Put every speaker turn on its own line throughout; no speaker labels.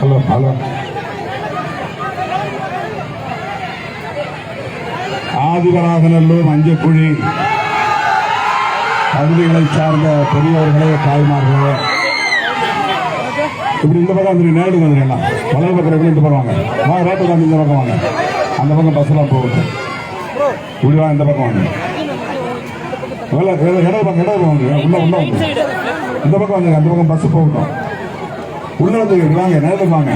Hello hello. Adivaraganallur மஞ்சக்குழி பகுதிகளை சார்ந்த பெரியவர்களே தாய்மார்களே. இப்படி இந்த பக்கம் வந்து நேரடி வந்துருக்கலாம் வலது பக்கம் இந்த பக்கம் வாங்க. வா ரோட்டு வந்து இந்த பக்கம் வாங்க. அந்த பக்கம் பஸ்லாம் போகுது. இப்படி வா இந்த பக்கம் வாங்க. வேலை இடம் இடது பக்கம் உள்ள உள்ள இந்த பக்கம் வந்து அந்த பக்கம் பஸ் போகட்டும். உள்ள வந்து வாங்க நேரத்துக்கு வாங்க.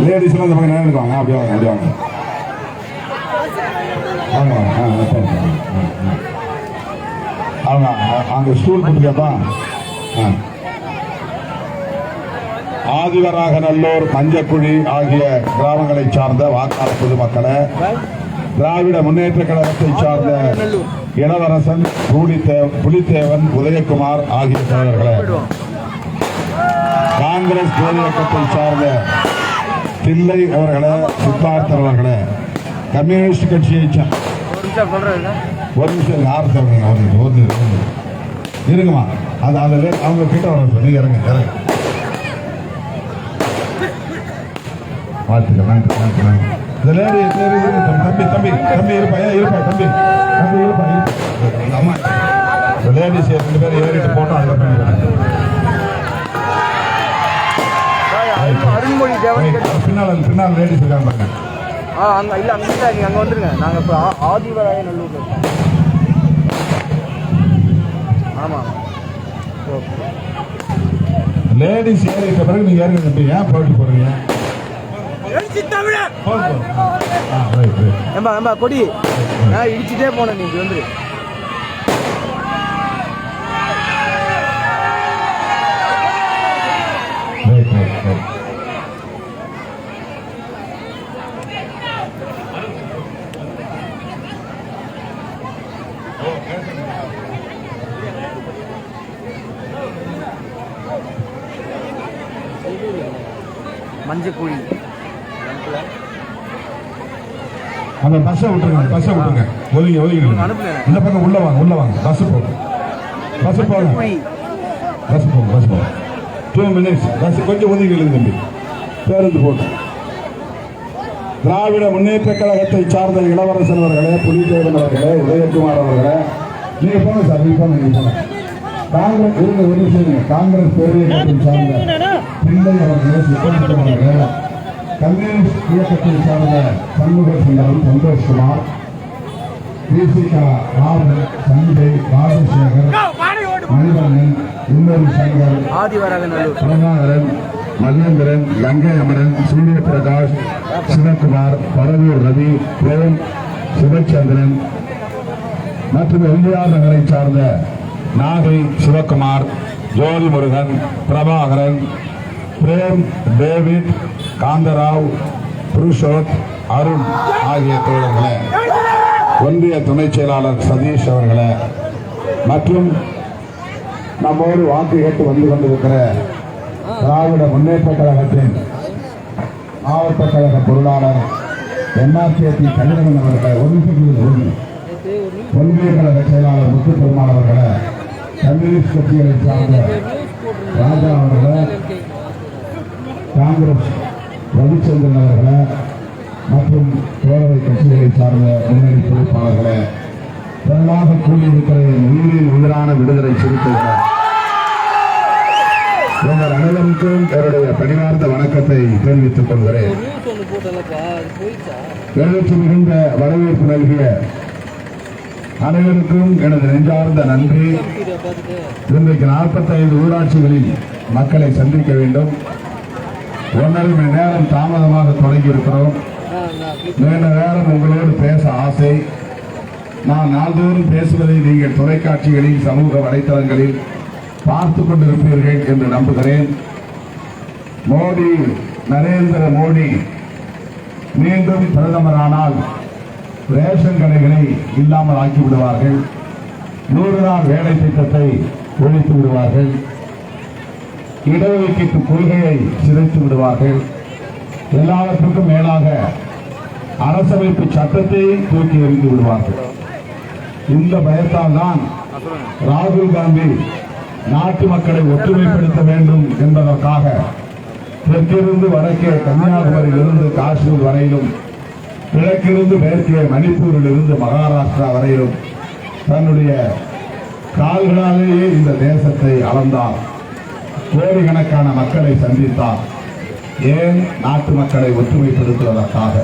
லேடிஸ்லாம் இந்த பக்கம் நேரத்துக்கு வாங்க. அப்படி வாங்க அப்படி வாங்க. வாங்க ஆ ஆ, சரி, சரி. ஆ, ஆ. அவங்க அங்க ஸ்டூல் மஞ்சக்குழி ஆகிய கிராமங்களை சார்ந்த வாக்காளர் பொதுமக்களை திராவிட முன்னேற்ற கழகத்தை சார்ந்த இளவரசன் புலித்தேவன் உதயகுமார் ஆகிய தலைவர்களே. காங்கிரஸ் பேரியக்கத்தை சார்ந்த தில்லை அவர்களே சித்தார்த்தர் அவர்களே. கம்யூனிஸ்ட் கட்சியை ஒரு நிமிஷம் யார் சொல்றீங்க ஒரு ஒரு இருங்கம்மா. அது அதில் அவங்க கிட்ட வர சொல்லி இறங்க இறங்க வாழ்த்துக்கள் நன்றி நன்றி நன்றி. லேடி தம்பி தம்பி தம்பி இருப்பா. ஏன் இருப்பா தம்பி. தம்பி இருப்பா. அம்மா இந்த லேடிஸ் ரெண்டு பேரும் ஏறிட்டு போட்டோம் அதில்
கேட்டு-
பின்னால் பின்னால் லேடிஸ் இருக்காங்க பாருங்க.
ஆ அங்க இல்ல அங்க இல்ல நீங்க அங்க வந்துருங்க. நாங்க இப்ப ஆதிவராய நல்லூர்ல இருக்கோம்.
லேடிஸ் ஏறிட்ட பிறகு நீங்க ஏறுங்க தம்பி. ஏன் போயிட்டு போறீங்க? Right, right.
ஏம்பா ஏம்பா கொடி. நான் இடிச்சுட்டே போனேன் நீங்க வந்துரு.
Right, right, right.
மஞ்சக்குழி
அந்த பஸ்ஸை விட்டுருங்க பஸ்ஸை விட்டுருங்க. ஒதுங்கி ஒதுங்கி. இந்த பக்கம் உள்ள வாங்க உள்ள வாங்க. பஸ் போகும் பஸ்
குழி
பஸ் போங்க பஸ் போங்க. டூ மினிட்ஸ் பஸ் கொஞ்சம் ஒதுங்கி எழுது தம்பி. பேருந்து போட்டு. திராவிட முன்னேற்ற கழகத்தை சார்ந்த இளவரசன் அவர்களே புலிதேவன் அவர்களே உதயகுமார் அவர்களே. நீங்க போங்க சார் நீங்க போங்க நீங்க போங்க. காங்கிரஸ் இருங்க ஒரு இருங்க. காங்கிரஸ் பேரியக்கத்தை சார்ந்த பிள்ளை அவர்களே சுத்தம் கம்யூனிஸ்ட் இயக்கத்தை சார்ந்த சண்முக சுந்தரம் சந்தோஷ்குமார் தேசிகா ராவன் சஞ்சய் ராஜசேகர் மணிவண்ணன் இன்னொரு சங்கர் பிரபாகரன் மகேந்திரன் கங்கை அமரன் சூரிய பிரகாஷ் சிவகுமார் பரவூர் ரவி பிரேம் சிவச்சந்திரன் மற்றும் எம்ஜிஆர் நகரை சார்ந்த நாகை சிவகுமார் ஜோதி முருகன் பிரபாகரன் பிரேம் டேவிட் காந்தராவ் புருஷோத் அருண் ஆகிய தோழர்களை ஒன்றிய துணைச் செயலாளர் சதீஷ் அவர்களை மற்றும் நம்மோடு வாக்கு கேட்டு வந்து கொண்டிருக்கிற திராவிட முன்னேற்ற கழகத்தின் மாவட்ட கழக பொருளாளர் என்ஆர்சிஎஸ்சி கதிரவன் அவர்களை ஒன்று. ஒன்றிய கழக செயலாளர் முத்து பெருமாள் அவர்களை கம்யூனிஸ்ட் கட்சிகளை சார்ந்த ராஜா அவர்களை காங்கிரஸ் ரவிச்சந்திரன் அவர்களை மற்றும் பேரவை கட்சிகளை சார்ந்த முன்னணி பொறுப்பாளர்களை திரளாக கூறியிருக்கிற என் உயிரின் உயிரான விடுதலை சிறுத்தைகள். உங்கள் அனைவருக்கும் என்னுடைய பணிவார்ந்த வணக்கத்தை தெரிவித்துக் கொள்கிறேன். எழுச்சி மிகுந்த வரவேற்பு நல்கிய அனைவருக்கும் எனது நெஞ்சார்ந்த நன்றி. இன்றைக்கு 45 ஊராட்சிகளில் மக்களை சந்திக்க வேண்டும். ஒன்றரை மணி நேரம் தாமதமாக தொடங்கி இருக்கிறோம் நீண்ட நேரம் உங்களோடு பேச ஆசை. நான் நாள்தோறும் பேசுவதை நீங்கள் தொலைக்காட்சிகளில் சமூக வலைத்தளங்களில் பார்த்து கொண்டிருப்பீர்கள் என்று நம்புகிறேன். மோடி நரேந்திர மோடி மீண்டும் பிரதமரானால் ரேஷன் கடைகளை இல்லாமல் ஆக்கி விடுவார்கள் நூறு நாள் வேலை திட்டத்தை ஒழித்து விடுவார்கள். இடஒதுக்கீட்டு கொள்கையை சிதைத்து விடுவார்கள். எல்லாவற்றுக்கும் மேலாக அரசமைப்பு சட்டத்தை தூக்கி எறிந்து விடுவார்கள். இந்த பயத்தால் தான் ராகுல் காந்தி நாட்டு மக்களை ஒற்றுமைப்படுத்த வேண்டும் என்பதற்காக தெற்கிருந்து வடக்கே கன்னியாகுமரியிலிருந்து காஷ்மீர் வரையிலும் கிழக்கிருந்து மேற்கே மணிப்பூரிலிருந்து மகாராஷ்டிரா வரையிலும் தன்னுடைய கால்களாலேயே இந்த தேசத்தை அளந்தார். கோடிக்கணக்கான மக்களை சந்தித்தார் ஏன் நாட்டு மக்களை ஒற்றுமைப்படுத்துவதற்காக?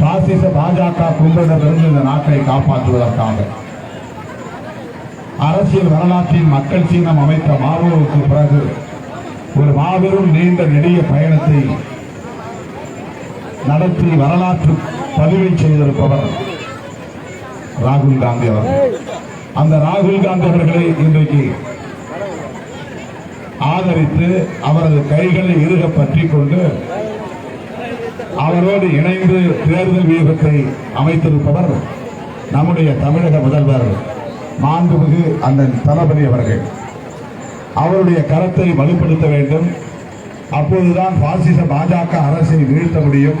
பாசிச பாஜக கும்பலிடமிருந்து இந்த நாட்டை காப்பாற்றுவதற்காக. அரசியல் வரலாற்றின் மக்கள் சீனம் அமைத்த மாவோவுக்கு பிறகு ஒரு மாபெரும் நீண்ட நெடிய பயணத்தை நடத்தி வரலாற்று பதிவை செய்திருப்பவர் ராகுல் காந்தி அவர்கள். அந்த ராகுல் காந்தி அவர்களை இன்றைக்கு ஆதரித்து அவரது கைகளை இருக பற்றிக் கொண்டு அவரோடு இணைந்து தேர்தல் வியூகத்தை அமைத்திருப்பவர் நம்முடைய தமிழக முதல்வர் மாண்புமிகு அண்ணன் தளபதி அவர்கள். அவருடைய கரத்தை வலுப்படுத்த வேண்டும். அப்போதுதான் பாசிச பாஜக அரசை வீழ்த்த முடியும்.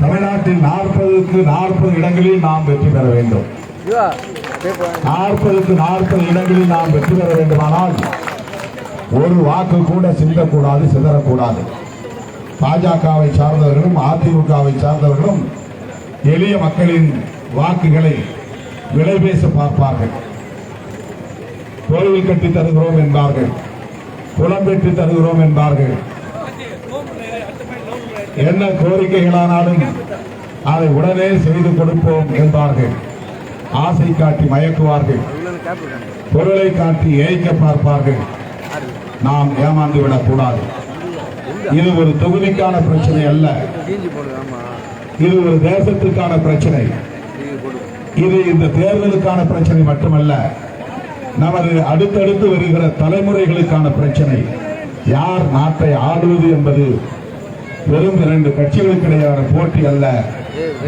தமிழ்நாட்டில் நாற்பதுக்கு நாற்பது இடங்களில் நாம் வெற்றி பெற வேண்டும். நாற்பதுக்கு நாற்பது இடங்களில் நாம் வெற்றி பெற வேண்டுமானால் ஒரு வாக்கு கூட சிந்தக்கூடாது சிதறக்கூடாது. பாஜகவை சார்ந்தவர்களும் அதிமுகவை சார்ந்தவர்களும் எளிய மக்களின் வாக்குகளை விலைபேச பார்ப்பார்கள். கோவில் கட்டி தருகிறோம் என்பார்கள். குளம் வெட்டி தருகிறோம் என்பார்கள். என்ன கோரிக்கைகளானாலும் அதை உடனே செய்து கொடுப்போம் என்பார்கள். ஆசை காட்டி மயக்குவார்கள். பொருளை காட்டி ஏய்க்க பார்ப்பார்கள். நாம் ஏமாந்து விடக்கூடாது. இது ஒரு தொகுதிக்கான பிரச்சனை அல்ல. இது ஒரு தேசத்திற்கான பிரச்சனை. இது இந்த தேர்தலுக்கான பிரச்சனை மட்டுமல்ல. நமது அடுத்தடுத்து வருகிற தலைமுறைகளுக்கான பிரச்சனை. யார் நாட்டை ஆடுவது என்பது வெறும் இரண்டு கட்சிகளுக்கிடையான போட்டி அல்ல.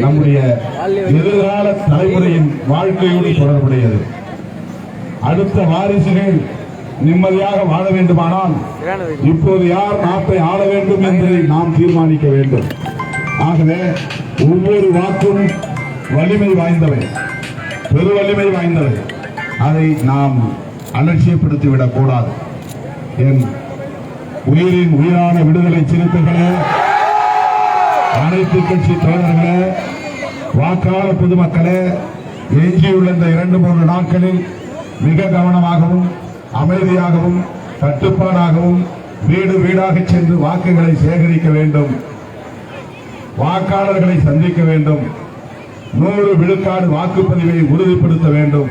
நம்முடைய எதிர்கால தலைமுறையின் வாழ்க்கையோடு தொடர்புடையது. அடுத்த வாரிசுகள் நிம்மதியாக வாழ வேண்டுமானால் இப்போது யார் நாட்டை ஆள வேண்டும் என்பதை நாம் தீர்மானிக்க வேண்டும். ஆகவே ஒவ்வொரு வாக்கும் வலிமை வாய்ந்தவை பெரு வலிமை வாய்ந்தவை. அதை நாம் அலட்சியப்படுத்திவிடக் கூடாது. என் உயிரின் உயிரான விடுதலை சிறுத்தைகளே அனைத்து கட்சி தோழர்களே வாக்காளர் பொதுமக்களே எஞ்சியுள்ள இந்த இரண்டு மூன்று நாட்களில் மிக கவனமாகவும் அமைதியாகவும் கட்டுப்பாடாகவும் வீடு வீடாக சென்று வாக்குகளை சேகரிக்க வேண்டும். வாக்காளர்களை சந்திக்க வேண்டும். நூறு விழுக்காடு வாக்குப்பதிவை உறுதிப்படுத்த வேண்டும்.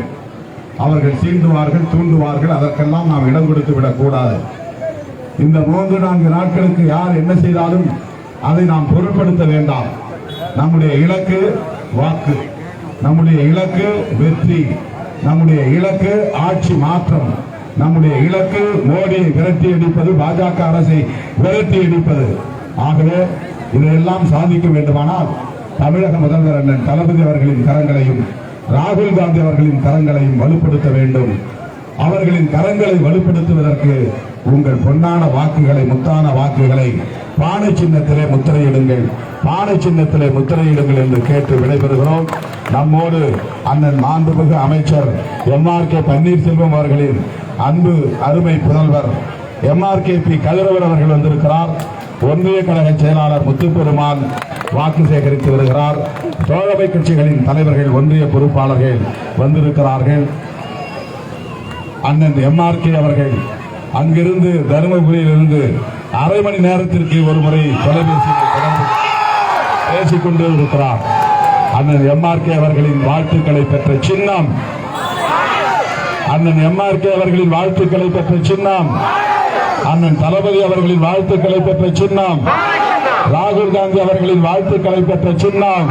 அவர்கள் சீண்டுவார்கள் தூண்டுவார்கள் அதற்கெல்லாம் நாம் இடம் கொடுத்து விடக்கூடாது. இந்த மூன்று நான்கு நாட்களுக்கு யார் என்ன செய்தாலும் அதை நாம் பொருட்படுத்த வேண்டாம். நம்முடைய இலக்கு வாக்கு. நம்முடைய இலக்கு வெற்றி. நம்முடைய இலக்கு ஆட்சி மாற்றம். நம்முடைய இலக்கு மோடியை விரட்டி அடிப்பது பாஜக அரசை விரட்டி அடிப்பது. ஆகவே இதையெல்லாம் சாதிக்க வேண்டுமானால் தமிழக முதல்வர் அண்ணன் தளபதி அவர்களின் கரங்களையும் ராகுல் காந்தி அவர்களின் கரங்களையும் வலுப்படுத்த வேண்டும். அவர்களின் கரங்களை வலுப்படுத்துவதற்கு உங்கள் பொன்னான வாக்குகளை முத்தான வாக்குகளை பானை சின்னத்திலே முத்திரையிடுங்கள். பானை சின்னத்திலே முத்திரையிடுங்கள் என்று கேட்டு விடைபெறுகிறோம். நம்மோடு அண்ணன் மாண்புமிகு அமைச்சர் எம் ஆர் கே பன்னீர்செல்வம் அவர்களின் அன்பு அருமை புதல்வர் M R K P Kathiravar அவர்கள் வந்திருக்கிறார். ஒன்றிய கழக செயலாளர் முத்துப்பெருமான் வாக்கு சேகரித்து வருகிறார். தோழமை கட்சிகளின் தலைவர்கள் ஒன்றிய பொறுப்பாளர்கள் வந்திருக்கிறார்கள். அண்ணன் எம்ஆர்கே அவர்கள் அங்கிருந்து தருமபுரியிலிருந்து அரை மணி நேரத்திற்கு ஒரு முறை தொலைபேசியில் தொடர்பு பேசிக்கொண்டு இருக்கிறார். அண்ணன் எம்ஆர்கே அவர்களின் வாழ்த்துக்களை பெற்ற சின்னம். அண்ணன் எம்ஆர்கே அவர்களின் வாழ்த்துக்களை பெற்ற சின்னம். அண்ணன் தளபதி அவர்களின் வாழ்த்துக்களை பெற்ற சின்னம். ராகுல் காந்தி அவர்களின் வாழ்த்துக்களை பெற்ற சின்னம்.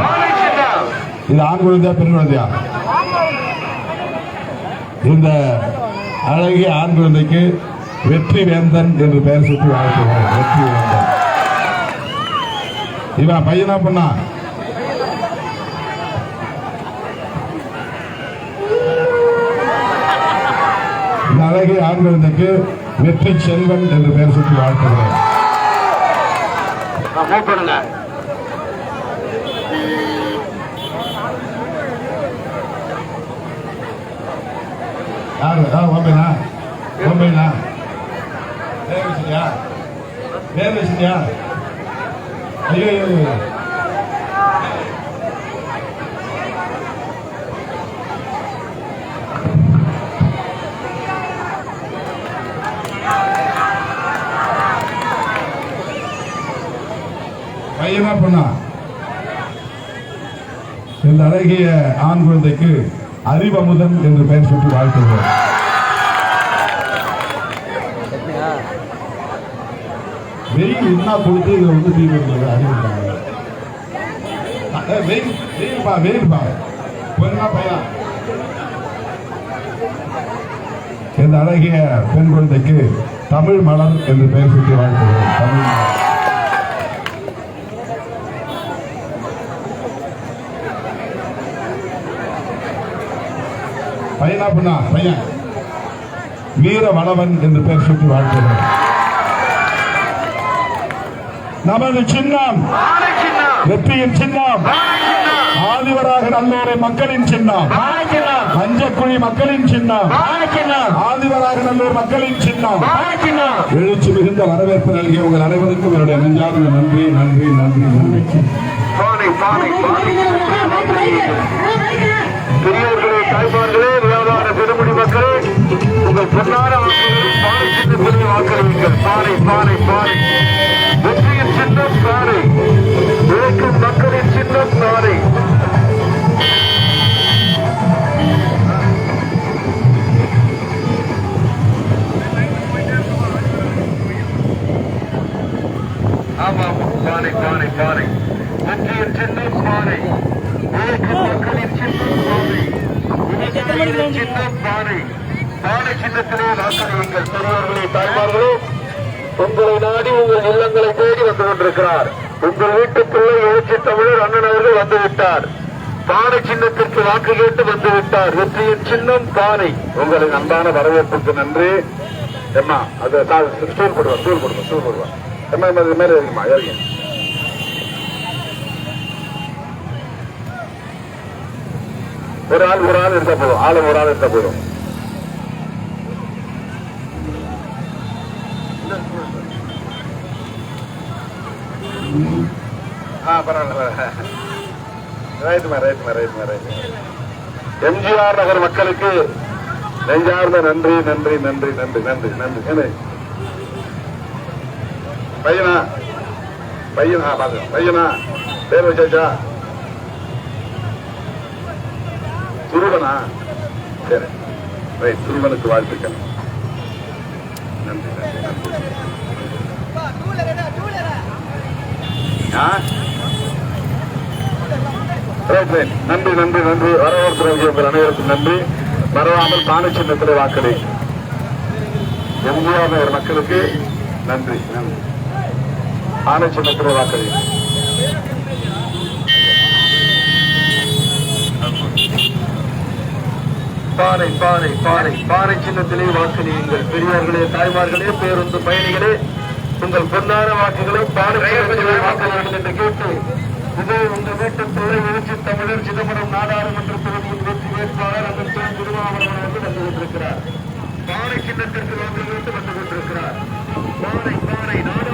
இது ஆண் குழந்தையா பெண் குழந்தையா? இந்த அழகிய ஆண் குழந்தைக்கு வெற்றி வேந்தன் என்று பெயர் சுற்றி வாழ்த்துகிறேன் வெற்றி வேந்தன் இவன் பையனா பொண்ணா? இந்த அழகிய ஆண் குழந்தைக்கு வெற்றி செல்வன் என்று பெயர் சுற்றி வாழ்த்துகிறேன் யாரு? ஆ பேர் வச்சுட்டியா பேர் வச்சுட்டியா ஐயோ ஐயோ ஐயோ. பொண்ணா? இந்த அழகிய ஆண் குழந்தைக்கு அறிவமுதன் என்று பெயர் சுட்டி வாழ்த்துகிறோம். வெயில் என்ன கொடுத்து இதை வந்து தீ வைக்கிறது அறிவிட்டாங்க வெயில் வெயில் பா வெயில் பா பொண்ணா பையனா? இந்த அழகிய பெண் குழந்தைக்கு தமிழ் மலர் என்று பெயர் சுட்டி வாழ்த்துகிறோம் தமிழ் மலர். பையனா பொண்ணா? பையன். வீர வளவன் என்று பெயர் சுட்டி வாழ்த்துகிறோம் நமது சின்னம். வெற்றியின் சின்னம். ஆதிவராக நல்லோரை மக்களின் சின்னம். மஞ்சக்குழி மக்களின் சின்னம். ஆதிவராக நல்லூர் மக்களின் சின்னம். எழுச்சி மிகுந்த வரவேற்பு நல்கிய உங்கள் அனைவருக்கும் என்னுடைய நெஞ்சார்ந்த நன்றி நன்றி நன்றி நன்றி.
பெரியவர்களே தாய்மார்களே வியாபார பெருமுடி மக்களே உங்கள் பொன்னான வாக்குகளை பானை சின்னத்திலே வாக்களியுங்கள். பானை பானை பானை வெற்றியின் சின்னம் பானை உழைக்கும் மக்களின் சின்னம் பானை கொண்டிருக்கிறார் உங்கள் பிள்ளை எழுச்சி தமிழர் அண்ணன் அவர்கள் வந்துவிட்டார். பானை சின்னத்திற்கு வாக்கு கேட்டு வந்து விட்டார் வெற்றியின் சின்னம் பானை. உங்களின் அன்பான வரவேற்புக்கு நன்றி. எம்மா அது ஸ்டூல் போடுவார் ஸ்டூல் போடுவார் ஸ்டூல் போடுவார் எம்மா எம்மா, இது மேலே இருக்குமா இறங்க ஒரு ஆள் ஒரு ஆள் இருந்தா போதும். ஆளு ஒரு ஆள் இருந்தா போதும். ஆ பரவாயில்ல ரைட்டுமா ரைட்டுமா ரைட்டுமா ரைட் எம்ஜிஆர் நகர் மக்களுக்கு நெஞ்சார்ந்த நன்றி நன்றி நன்றி நன்றி நன்றி நன்றி. என்ன? பையனா? பையனா? பாத்து பையனா? பேர் வச்சாச்சா துருவனா? சரி. ரைட் துருவனுக்கு வாழ்த்துக்கள். நன்றி நன்றி நன்றி ஆ ரைட் ரைட் நன்றி நன்றி நன்றி. வரவேற்பு உங்கள் அனைவருக்கும் நன்றி. மறவாமல் பானை சின்னத்தில் வாக்களி. எம்ஜிஆர் நகர் மக்களுக்கு நன்றி நன்றி. பானை சின்னத்தில் வாக்களி. பானை பானை பானை பானை சின்னத்திலே வாக்களியுங்கள் பெரியவர்களே தாய்மார்களே பேருந்து பயணிகளே. உங்கள் பொன்னான வாக்குகளை என்று கேட்டு இதே உங்கள் வீட்டு பிள்ளை எழுச்சி தமிழர் சிதம்பரம் நாடாளுமன்ற தொகுதியின் வெற்றி வேட்பாளர் அண்ணன் திரு திருமாவளவன் வந்து வந்து கொண்டிருக்கிறார். பானை சின்னத்திற்கு வந்து கொண்டிருக்கிறார். பானை பானை நாடு